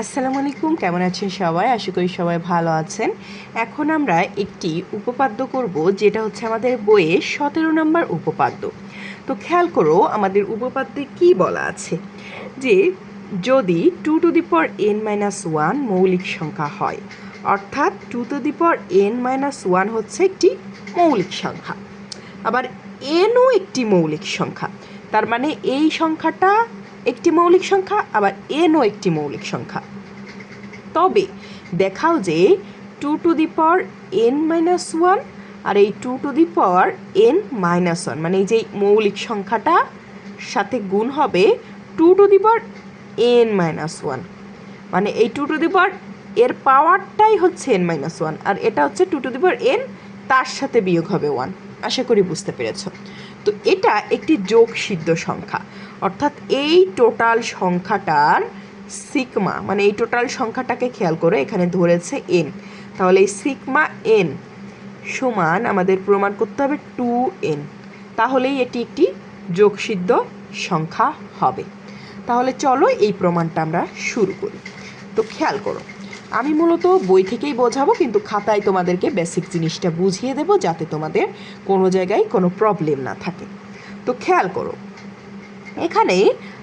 আসসালামু আলাইকুম, কেমন আছেন সবাই? আশা করি সবাই ভালো আছেন। এখন আমরা একটি উপপাদ্য করব, যেটা হচ্ছে আমাদের বইয়ে সতেরো নম্বর উপপাদ্য। তো খেয়াল করো, আমাদের উপপাদ্যে কি বলা আছে? যে যদি টু টু দি পর এন মাইনাস ওয়ান মৌলিক সংখ্যা হয়, অর্থাৎ টু টু দি পর এন মাইনাস ওয়ান হচ্ছে একটি মৌলিক সংখ্যা। আবার এনও একটি মৌলিক সংখ্যা, তার মানে এই সংখ্যাটা একটি মৌলিক সংখ্যা, আবার এনও একটি মৌলিক সংখ্যা। তবে দেখাও যে two to the power n minus one আর এই two to the power n minus one মানে এই যে মৌলিক সংখ্যাটা সাথে গুণ হবে two to the power n minus one মানে এই টু টু দি পাওয়ার এর পাওয়ারটাই হচ্ছে এন মাইনাস ওয়ান আর এটা হচ্ছে two to the power n তার সাথে বিয়োগ হবে ওয়ান আশা করি বুঝতে পেরেছ। তো এটা একটি যোগ সিদ্ধ সংখ্যা। অর্থাৎ এই টোটাল সংখ্যাটার সিকমা মানে এই টোটাল সংখ্যাটাকে খেয়াল করে এখানে ধরেছে এন তাহলে এই সিকমা এন সমান আমাদের প্রমাণ করতে হবে টু এন তাহলেই এটি একটি যোগসিদ্ধ সংখ্যা হবে। তাহলে চলো এই প্রমাণটা আমরা শুরু করি। তো খেয়াল করো আমি মূলত বই থেকেই বোঝাবো, কিন্তু খাতায় তোমাদেরকে বেসিক জিনিসটা বুঝিয়ে দেব যাতে তোমাদের কোনো জায়গায় কোনো প্রবলেম না থাকে। তো খেয়াল করো, এখানে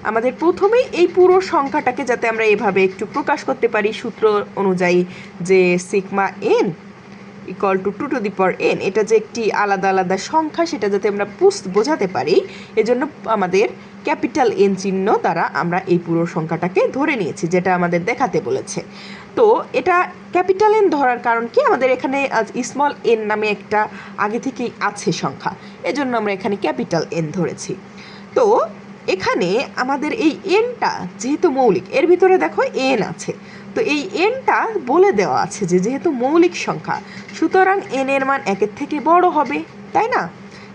আমাদের প্রথমে এই পুরো সংখ্যাটাকে যাতে আমরা এভাবে একটু প্রকাশ করতে পারি, সূত্র অনুযায়ী যে sigma n equal to two to the power n এটা যে একটি আলাদা আলাদা সংখ্যা, সেটা যাতে আমরা বুঝ- বোঝাতে পারি, এজন্য আমাদের ক্যাপিটাল এন চিহ্ন দ্বারা আমরা এই পুরো সংখ্যাটাকে ধরে নিয়েছি, যেটা আমাদের দেখাতে বলেছে। তো এটা ক্যাপিটাল এন ধরার কারণ কি? আমাদের এখানে স্মল এন নামে একটা আগে থেকেই আছে সংখ্যা, এজন্য আমরা এখানে ক্যাপিটাল এন ধরেছি। তো এখানে আমাদের এই এনটা যেহেতু মৌলিক, এর ভিতরে দেখো এন আছে। তো এই এনটা বলে দেওয়া আছে যে যেহেতু মৌলিক সংখ্যা, সুতরাং এন এর মান একের থেকে বড় হবে, তাই না?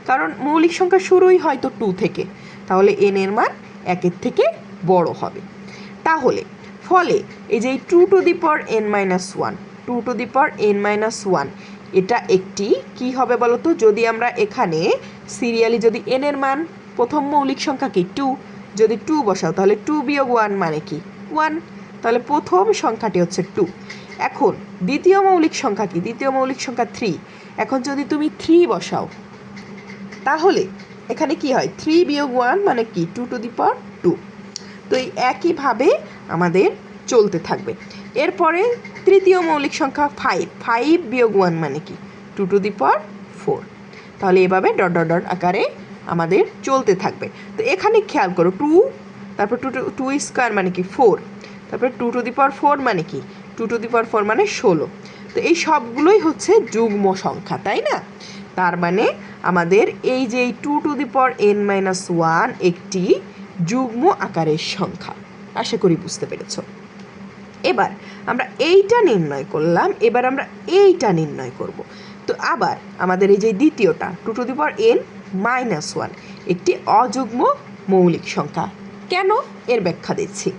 কারণ মৌলিক সংখ্যা শুরুই হয়তো টু থেকে, তাহলে এন এর মান একের থেকে বড় হবে। তাহলে, ফলে এই যে two to the power n minus one two to the power n minus one এটা একটি কি হবে বলতো? যদি আমরা এখানে সিরিয়ালি যদি এন এর মান, প্রথম মৌলিক সংখ্যা কি টু যদি টু বসাও, তাহলে টু বিয়োগ ওয়ান মানে কি? ওয়ান তাহলে প্রথম সংখ্যাটি হচ্ছে টু এখন দ্বিতীয় মৌলিক সংখ্যা কি? দ্বিতীয় মৌলিক সংখ্যা থ্রি এখন যদি তুমি থ্রি বসাও, তাহলে এখানে কি হয়? থ্রি বিয়োগ ওয়ান মানে কি? Two to the power two তো এই একইভাবে আমাদের চলতে থাকবে। এরপরে তৃতীয় মৌলিক সংখ্যা ফাইভ ফাইভ বিয়োগ ওয়ান মানে কি? Two to the power four তাহলে এভাবে ডট ডট ডট আকারে আমাদের চলতে থাকবে। তো এখানে খেয়াল করো টু তারপর টু টু টু স্কোয়ার মানে কি? ফোর তারপরে two to the power four মানে কি? Two to the power four মানে ষোলো। তো এই সবগুলোই হচ্ছে যুগ্ম সংখ্যা, তাই না? তার মানে আমাদের এই যে two to the power n minus one একটি যুগ্ম আকারের সংখ্যা। আশা করি বুঝতে পেরেছ। এবার আমরা এইটা নির্ণয় করলাম, এবার আমরা এইটা নির্ণয় করব। তো আবার আমাদের এই যে দ্বিতীয়টা two to the power n minus one একটি অযুগ্ম মৌলিক সংখ্যা। কেন? এর ব্যাখ্যা দিচ্ছি।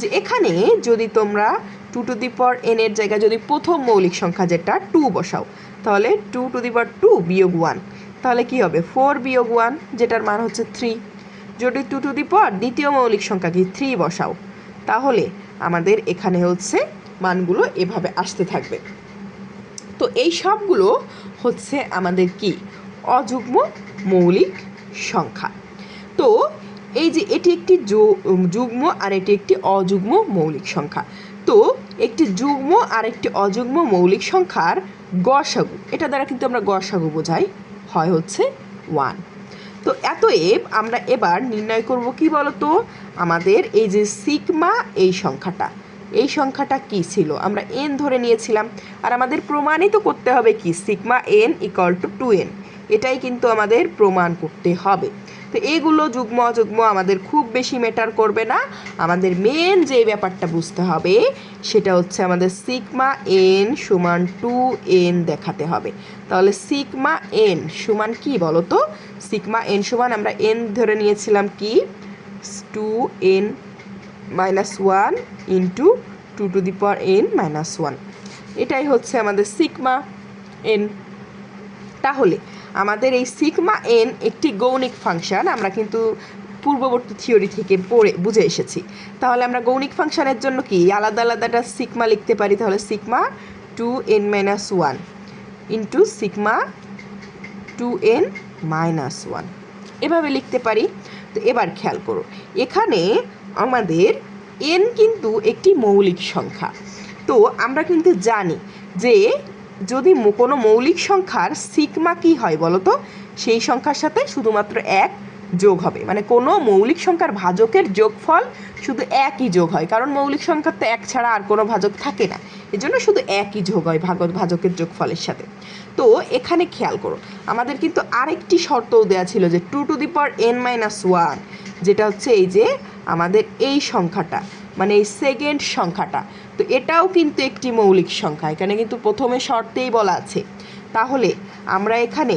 যে এখানে যদি তোমরা টু টু দি পর এন এর জায়গায় যদি প্রথম মৌলিক সংখ্যা যেটা টু বসাও, তাহলে টু টু দি পর টু বিয়োগ ওয়ান তাহলে কি হবে? ফোর বিয়োগ ওয়ান যেটার মান হচ্ছে থ্রি যদি টু টু দি পর দ্বিতীয় মৌলিক সংখ্যা কি থ্রি বসাও, তাহলে আমাদের এখানে হচ্ছে মানগুলো এভাবে আসতে থাকবে। তো এই সবগুলো হচ্ছে আমাদের কি? অযুগ্ম মৌলিক সংখ্যা। তো এই যে এটি একটি যুগ্ম আর এটি একটি অযুগ্ম মৌলিক সংখ্যা। তো একটি যুগ্ম আর একটি অযুগ্ম মৌলিক সংখ্যার গসাগু, এটা দ্বারা কিন্তু আমরা গসাগু বোঝাই, হয় হচ্ছে ওয়ান তো এত এতএব আমরা এবার নির্ণয় করব কি বলতো? আমাদের এই যে সিগমা এই সংখ্যাটা। এই সংখ্যাটা কি ছিল? আমরা এন ধরে নিয়েছিলাম। আর আমাদের প্রমাণিত করতে হবে কি? Sigma n equal to two n এটাই কিন্তু আমাদের প্রমাণ করতে হবে। তো এগুলো যুগ্ম অযুগ্ম আমাদের খুব বেশি ম্যাটার করবে না। আমাদের মেন যে ব্যাপারটা বুঝতে হবে, সেটা হচ্ছে আমাদের সিগমা এন সমান টু এন দেখাতে হবে। তাহলে সিগমা এন সমান কি বলো তো সিগমা এন সমান আমরা এন ধরে নিয়েছিলাম কি? Two n minus one into two to the power n minus one এটাই হচ্ছে আমাদের সিগমা এন তাহলে আমাদের এই সিগমা এন একটি গৌণিক ফাংশন আমরা কিন্তু পূর্ববর্তী থিওরি থেকে পড়ে, বুঝে এসেছি। তাহলে আমরা গৌণিক ফাংশনের জন্য কি? আলাদা আলাদাটা সিগমা লিখতে পারি, তাহলে sigma two n minus one into sigma two n minus one এভাবে লিখতে পারি। তো এবার খেয়াল করো, এখানে আমাদের এন কিন্তু একটি মৌলিক সংখ্যা। তো আমরা কিন্তু জানি যে যদি কোনো মৌলিক সংখ্যার সিগমা কি হয় বলো তো সেই সংখ্যার সাথে শুধুমাত্র এক যোগ হবে। মানে কোনো মৌলিক সংখ্যার ভাজকের যোগফল শুধু একই যোগ হয়। কারণ মৌলিক সংখ্যার তো এক ছাড়া আর কোনো ভাজক থাকে না। এজন্য শুধু একই যোগ হয় ভাগত ভাজকের যোগফলের সাথে। তো এখানে খেয়াল করো, আমাদের কিন্তু আরেকটি শর্তও দেওয়া ছিল যে two to the power n minus one যেটা হচ্ছে এই যে আমাদের এই সংখ্যাটা মানে এই সেকেন্ড সংখ্যাটা। তো এটাও কিন্তু একটি মৌলিক সংখ্যা। এখানে কিন্তু প্রথমে শর্তেই বলা আছে। তাহলে আমরা এখানে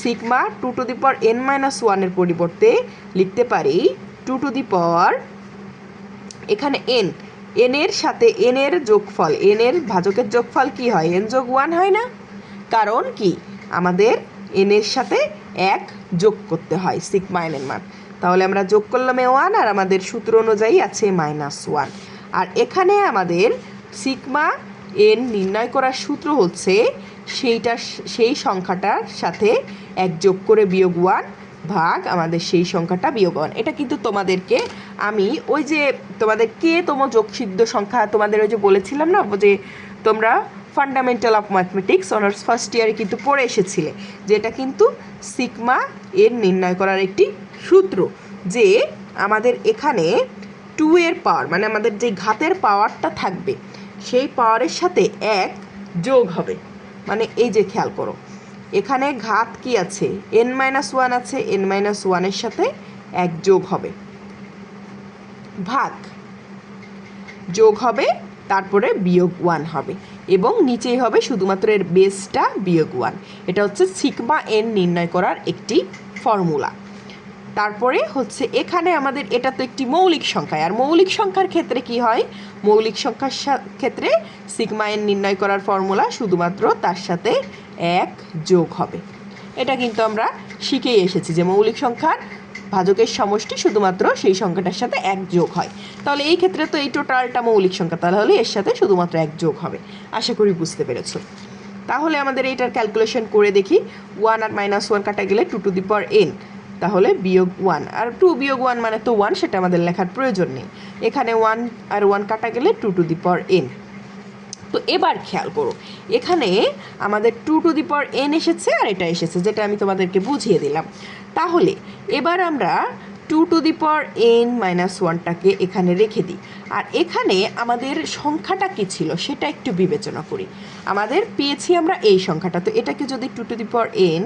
sigma two to the power n minus ওয়ানের পরিবর্তে লিখতে পারি টু টু দি পাওয়ার এখানে এন এনের সাথে এনের যোগফল এনের ভাজকের যোগফল কি হয়? এন যোগ ওয়ান হয় না। কারণ কি? আমাদের এনের সাথে এক যোগ করতে হয় সিগমা এন এর মান। তাহলে আমরা যোগ করলাম এ ওয়ান আর আমাদের সূত্র অনুযায়ী আছে মাইনাস ওয়ান আর এখানে আমাদের সিগমা এন নির্ণয় করার সূত্র হচ্ছে সেইটা সেই সংখ্যাটার সাথে এক যোগ করে বিয়োগ ওয়ান ভাগ আমাদের সেই সংখ্যাটা বিয়োগ ওয়ান। এটা কিন্তু তোমাদেরকে আমি ওই যে তোমাদের কে তম যোগসিদ্ধ সংখ্যা তোমাদের ওই যে বলেছিলাম না, যে তোমরা fundamental of mathematics honours first ইয়ারে কিন্তু পড়ে এসেছিলে, যেটা কিন্তু সিগমা এর নির্ণয় করার একটি সূত্র, যে আমাদের এখানে টু এর পাওয়ার মানে আমাদের যে ঘাতের পাওয়ারটা থাকবে, সেই পাওয়ারের সাথে এক যোগ হবে। মানে এই যে খেয়াল করো, এখানে ঘাত কি আছে? এন মাইনাস ওয়ান আছে এন মাইনাস ওয়ানের সাথে এক যোগ হবে। ভাগ যোগ হবে, তারপরে বিয়োগ ওয়ান হবে। এবং নিচেই হবে শুধুমাত্র এর বেসটা বিয়োগ ওয়ান এটা হচ্ছে সিগমা এন নির্ণয় করার একটি ফর্মুলা তারপরে হচ্ছে এখানে আমাদের, এটা তো একটি মৌলিক সংখ্যা। আর মৌলিক সংখ্যার ক্ষেত্রে কি হয়? মৌলিক সংখ্যার ক্ষেত্রে সিগমা এন নির্ণয় করার ফর্মুলা শুধুমাত্র তার সাথে এক যোগ হবে। এটা কিন্তু আমরা শিখেই এসেছি যে মৌলিক সংখ্যার ভাজকের সমষ্টি শুধুমাত্র সেই সংখ্যাটার সাথে এক যোগ হয়। তাহলে এই ক্ষেত্রে তো এই টোটালটা মৌলিক সংখ্যা, তাহলে এর সাথে শুধুমাত্র এক যোগ হবে। আশা করি বুঝতে পেরেছ। তাহলে আমাদের এইটার ক্যালকুলেশন করে দেখি। ওয়ান আর মাইনাস ওয়ান কাটা গেলে two to the power n তাহলে বিয়োগ ওয়ান আর টু বিয়োগ ওয়ান মানে তো ওয়ান সেটা আমাদের লেখার প্রয়োজন নেই। এখানে ওয়ান আর ওয়ান কাটা গেলে two to the power n তো এবার খেয়াল করো, এখানে আমাদের two to the power n এসেছে আর এটা এসেছে, যেটা আমি তোমাদেরকে বুঝিয়ে দিলাম। তাহলে এবার আমরা two to the power n minus ওয়ানটাকে এখানে রেখে দিই। আর এখানে আমাদের সংখ্যাটা কী ছিল, সেটা একটু বিবেচনা করি। আমাদের পেয়েছি আমরা এই সংখ্যাটা, তো এটাকে যদি two to the power n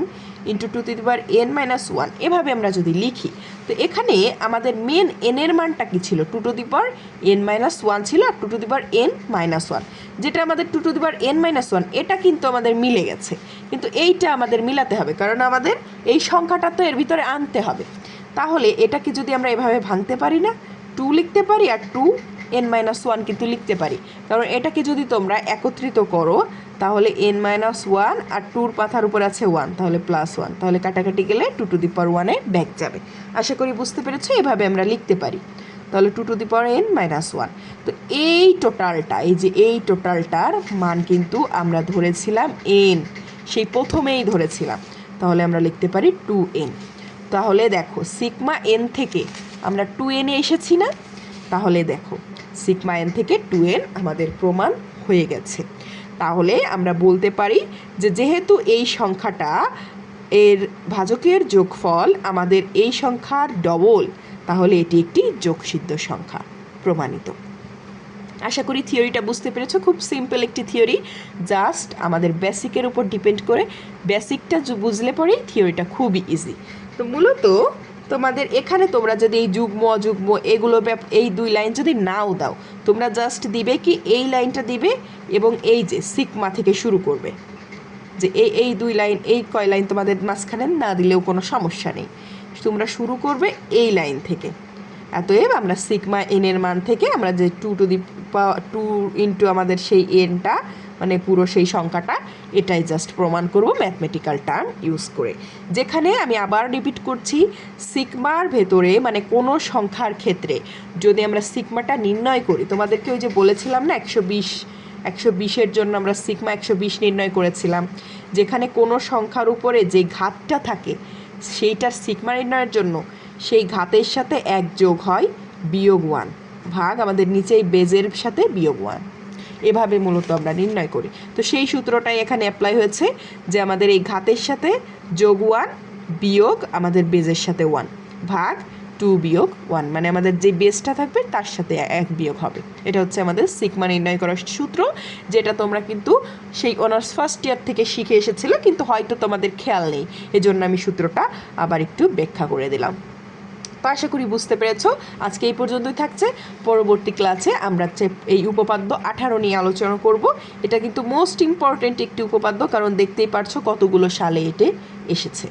into two to the power n minus one এভাবে আমরা যদি লিখি, তো এখানে আমাদের মেন এনের মানটা কী ছিল? Two to the power n minus one ছিল আর two to the power n minus one যেটা আমাদের two to the power n minus one এটা কিন্তু আমাদের মিলে গেছে। কিন্তু এইটা আমাদের মিলাতে হবে, কারণ আমাদের এই সংখ্যাটা তো এর ভিতরে আনতে হবে। তাহলে এটাকে যদি আমরা এভাবে ভাঙতে পারি না টু লিখতে পারি আর টু এন মাইনাস ওয়ান কিন্তু লিখতে পারি। কারণ এটাকে যদি তোমরা একত্রিত করো, তাহলে এন মাইনাস ওয়ান আর টুর পাথার উপর আছে ওয়ান তাহলে প্লাস ওয়ান তাহলে কাটাকাটি গেলে টু টু দি পাওয়ার ওয়ানে ব্যাক যাবে। আশা করি বুঝতে পেরেছ? এভাবে আমরা লিখতে পারি। তাহলে two to the power n minus one তো এই টোটালটা এই যে এই টোটালটার মান কিন্তু আমরা ধরেছিলাম এন সেই প্রথমেই ধরেছিলাম। তাহলে আমরা লিখতে পারি টু এন তাহলে দেখো সিগমা এন থেকে আমরা টু এনে এসেছি না? তাহলে দেখো সিগমা এন থেকে টু এন আমাদের প্রমাণ হয়ে গেছে। তাহলে আমরা বলতে পারি যে যেহেতু এই সংখ্যাটা এর ভাজকের যোগফল আমাদের এই সংখ্যার ডবল তাহলে এটি একটি যোগসিদ্ধ সংখ্যা প্রমাণিত। আশা করি থিওরিটা বুঝতে পেরেছ। খুব সিম্পল একটি থিওরি। জাস্ট আমাদের বেসিকের উপর ডিপেন্ড করে বেসিকটা বুঝলে পরেই থিওরিটা খুবই ইজি তো মূলত তোমাদের এখানে তোমরা যদি এই যুগ্ম, অযুগ্ম এগুলো এই দুই লাইন যদি নাও দাও, তোমরা জাস্ট দিবে কি এই লাইনটা দিবে এবং এই যে সিকমা থেকে শুরু করবে। যে এই এই দুই লাইন, এই কয় লাইন তোমাদের মাঝখানে না দিলেও কোনো সমস্যা নেই। তোমরা শুরু করবে এই লাইন থেকে। অতএব আমরা সিগমা এনের মান থেকে আমরা যে two to the two into আমাদের সেই এনটা মানে পুরো সেই সংখ্যাটা এটাই জাস্ট প্রমাণ করব ম্যাথমেটিক্যাল টার্ম ইউজ করে। যেখানে আমি আবার রিপিট করছি সিকমার ভেতরে মানে কোনো সংখ্যার ক্ষেত্রে যদি আমরা সিকমাটা নির্ণয় করি, তোমাদেরকে ওই যে বলেছিলাম না একশো বিশ, একশো বিশের জন্য আমরা সিকমা একশো বিশ নির্ণয় করেছিলাম, যেখানে কোনো সংখ্যার উপরে যে ঘাতটা থাকে সেইটার সিকমা নির্ণয়ের জন্য সেই ঘাতের সাথে এক যোগ হয় বিয়োগ ওয়ান ভাগ আমাদের নিচে এই বেজের সাথে বিয়োগ ওয়ান এভাবে মূলত আমরা নির্ণয় করি। তো সেই সূত্রটাই এখানে অ্যাপ্লাই হয়েছে যে আমাদের এই ঘাতের সাথে যোগ ওয়ান বিয়োগ আমাদের বেজের সাথে ওয়ান ভাগ টু বিয়োগ ওয়ান মানে আমাদের যে বেসটা থাকবে তার সাথে এক বিয়োগ হবে। এটা হচ্ছে আমাদের সিগমা নির্ণয় করার সূত্র, যেটা তোমরা কিন্তু সেই অনার্স ফার্স্ট ইয়ার থেকে শিখে এসেছিলে, কিন্তু হয়তো তোমাদের খেয়াল নেই। এজন্য আমি সূত্রটা আবার একটু ব্যাখ্যা করে দিলাম। তো আশা করি বুঝতে পেরেছ। আজকে এই পর্যন্তই থাকছে। পরবর্তী ক্লাসে আমরা এই উপপাদ্য আঠারো নিয়ে আলোচনা করব। এটা কিন্তু মোস্ট ইম্পর্ট্যান্ট একটি উপপাদ্য, কারণ দেখতেই পারছ কতগুলো সালে এটে এসেছে।